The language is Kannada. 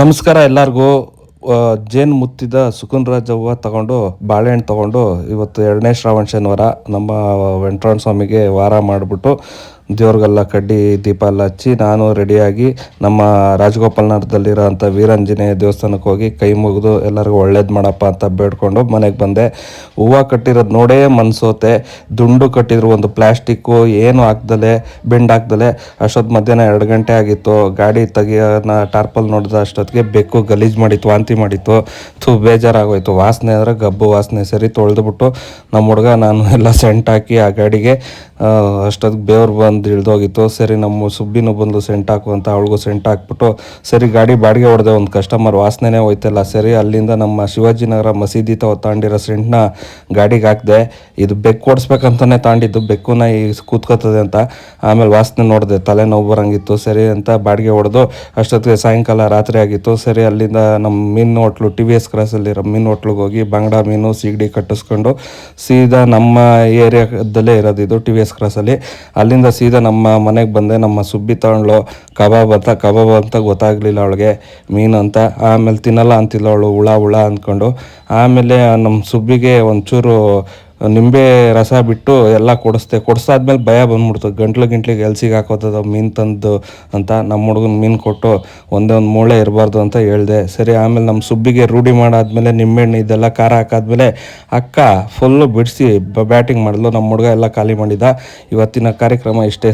ನಮಸ್ಕಾರ ಎಲ್ಲರಿಗೂ. ಜೇನು ಮುತ್ತಿದ ಸುಕುನ್ ರಾಜ್ ಹೂವು ತಗೊಂಡು, ಬಾಳೆಹಣ್ಣು ತಗೊಂಡು ಇವತ್ತು ಎರಡನೇ ಶ್ರಾವಣ ಶನಿವಾರ ನಮ್ಮ ವೆಂಕಟರಮಣ ಸ್ವಾಮಿಗೆ ವಾರ ಮಾಡಿಬಿಟ್ಟು ದೇವ್ರಿಗೆಲ್ಲ ಕಡ್ಡಿ ದೀಪ ಎಲ್ಲ ಹಚ್ಚಿ ನಾನು ರೆಡಿಯಾಗಿ ನಮ್ಮ ರಾಜಗೋಪಾಲ್ ನಗರದಲ್ಲಿರೋ ಅಂಥ ವೀರಾಂಜನೇಯ ದೇವಸ್ಥಾನಕ್ಕೆ ಹೋಗಿ ಕೈ ಮುಗಿದು ಎಲ್ಲರಿಗೂ ಒಳ್ಳೇದು ಮಾಡಪ್ಪ ಅಂತ ಬೇಡ್ಕೊಂಡು ಮನೆಗೆ ಬಂದೆ. ಹೂವು ಕಟ್ಟಿರೋದು ನೋಡೇ ಮನ್ಸೋತೆ. ದುಂಡು ಕಟ್ಟಿದ್ರು ಒಂದು ಪ್ಲ್ಯಾಸ್ಟಿಕ್ಕು ಏನು ಹಾಕ್ದಲೆ, ಬೆಂಡ್ ಹಾಕ್ದಲೆ. ಅಷ್ಟೊತ್ತು ಮಧ್ಯಾಹ್ನ ಎರಡು ಗಂಟೆ ಆಗಿತ್ತು. ಗಾಡಿ ತೆಗಿಯೋನ ಟಾರ್ಪಲ್ ನೋಡಿದ ಅಷ್ಟೊತ್ತಿಗೆ ಬೆಕ್ಕು ಗಲೀಜು ಮಾಡಿತ್ತು, ವಾಂತಿ ಮಾಡಿತ್ತು. ಥೂ, ಬೇಜಾರಾಗೋಯ್ತು. ವಾಸನೆ ಅಂದರೆ ಗಬ್ಬು ವಾಸನೆ ಸರಿ ತೊಳೆದ್ಬಿಟ್ಟು ನಮ್ಮ ಹುಡುಗ ನಾನು ಎಲ್ಲ ಸೆಂಟ್ ಹಾಕಿ ಆ ಗಾಡಿಗೆ ಅಷ್ಟೊತ್ತಿಗೆ ಬೇವ್ರು ಬಂದು ಇಳ್ದೋಗಿತ್ತು. ಸರಿ, ನಮ್ಮ ಸುಬ್ಬಿನೂ ಬಂದು ಸೆಂಟ್ ಹಾಕು ಅಂತ ಅವಳಿಗೂ ಸೆಂಟ್ ಹಾಕ್ಬಿಟ್ಟು, ಸರಿ, ಗಾಡಿ ಬಾಡಿಗೆ ಹೊಡೆದೆ, ಒಂದು ಕಸ್ಟಮರ್ ವಾಸನೆನೇ ಹೋಯ್ತಲ್ಲ. ಸರಿ, ಅಲ್ಲಿಂದ ನಮ್ಮ ಶಿವಾಜಿನಗರ ಮಸೀದಿ ತಾವು ತಾಂಡಿರೋ ಸೆಂಟ್ನ ಗಾಡಿಗೆ ಹಾಕಿದೆ, ಇದು ಬೆಕ್ಕು ಓಡಿಸ್ಬೇಕಂತಾನೆ ತಾಂಡಿದ್ದು, ಬೆಕ್ಕುನ ಈ ಕೂತ್ಕೋತದೆ ಅಂತ. ಆಮೇಲೆ ವಾಸನೆ ನೋಡಿದೆ ತಲೆನೋವು ಬರಂಗಿತ್ತು. ಸರಿ ಅಂತ ಬಾಡಿಗೆ ಹೊಡೆದು, ಅಷ್ಟೊತ್ತಿಗೆ ಸಾಯಂಕಾಲ ರಾತ್ರಿ ಆಗಿತ್ತು. ಸರಿ, ಅಲ್ಲಿಂದ ನಮ್ಮ ಮೀನು ಹೋಟ್ಲು, ಟಿ ವಿ ಎಸ್ ಕ್ರಾಸಲ್ಲಿರೋ ಮೀನು ಹೋಟ್ಲಿಗೆ ಹೋಗಿ ಬಂಗಡ ಮೀನು, ಸೀಗಡಿ ಕಟ್ಟಿಸ್ಕೊಂಡು, ಸೀದಾ ನಮ್ಮ ಏರಿಯಾದಲ್ಲೇ ಇರೋದು ಇದು ಟಿ ವಿ ಎಸ್ ಕ್ರಾಸಲ್ಲಿ. ಅಲ್ಲಿಂದ ಸೀದಾ ನಮ್ಮ ಮನೆಗೆ ಬಂದೆ, ನಮ್ಮ ಸುಬ್ಬಿ ತಗೊಂಡ್ಳು, ಕಬಾಬ್ ಅಂತ ಕಬಾಬ್ ಅಂತ ಗೊತ್ತಾಗಲಿಲ್ಲ ಅವಳಿಗೆ, ಮೀನು ಅಂತ. ಆಮೇಲೆ ತಿನ್ನಲ್ಲ ಅಂತಿಲ್ಲ ಅವಳು, ಹುಳ ಹುಳ ಅಂದ್ಕೊಂಡು. ಆಮೇಲೆ ನಮ್ಮ ಸುಬ್ಬಿಗೆ ಒಂಚೂರು ನಿಂಬೆ ರಸ ಬಿಟ್ಟು ಎಲ್ಲ ಕೊಡಿಸ್ದೆ ಕೊಡಿಸಾದ್ಮೇಲೆ ಭಯ ಬಂದ್ಬಿಡ್ತು. ಗಂಟ್ಲು ಗಿಂಟ್ಲಿಗೆ ಎಲ್ಸಿಗೆ ಹಾಕೋತದ, ಮೀನು ತಂದು ಅಂತ ನಮ್ಮ ಹುಡುಗನ ಮೀನು ಕೊಟ್ಟು ಒಂದೇ ಒಂದು ಮೂಳೆ ಇರಬಾರ್ದು ಅಂತ ಹೇಳಿದೆ. ಸರಿ, ಆಮೇಲೆ ನಮ್ಮ ಸುಬ್ಬಿಗೆ ರೂಢಿ ಮಾಡಾದ್ಮೇಲೆ, ನಿಂಬೆಹಣ್ಣು ಇದೆಲ್ಲ ಖಾರ ಹಾಕಾದ್ಮೇಲೆ ಅಕ್ಕ ಫುಲ್ಲು ಬಿಡಿಸಿ ಬ್ಯಾಟಿಂಗ್ ಮಾಡಿದ್ಲು. ನಮ್ಮ ಹುಡುಗ ಎಲ್ಲ ಖಾಲಿ ಮಾಡಿದ. ಇವತ್ತಿನ ಕಾರ್ಯಕ್ರಮ ಇಷ್ಟೇ.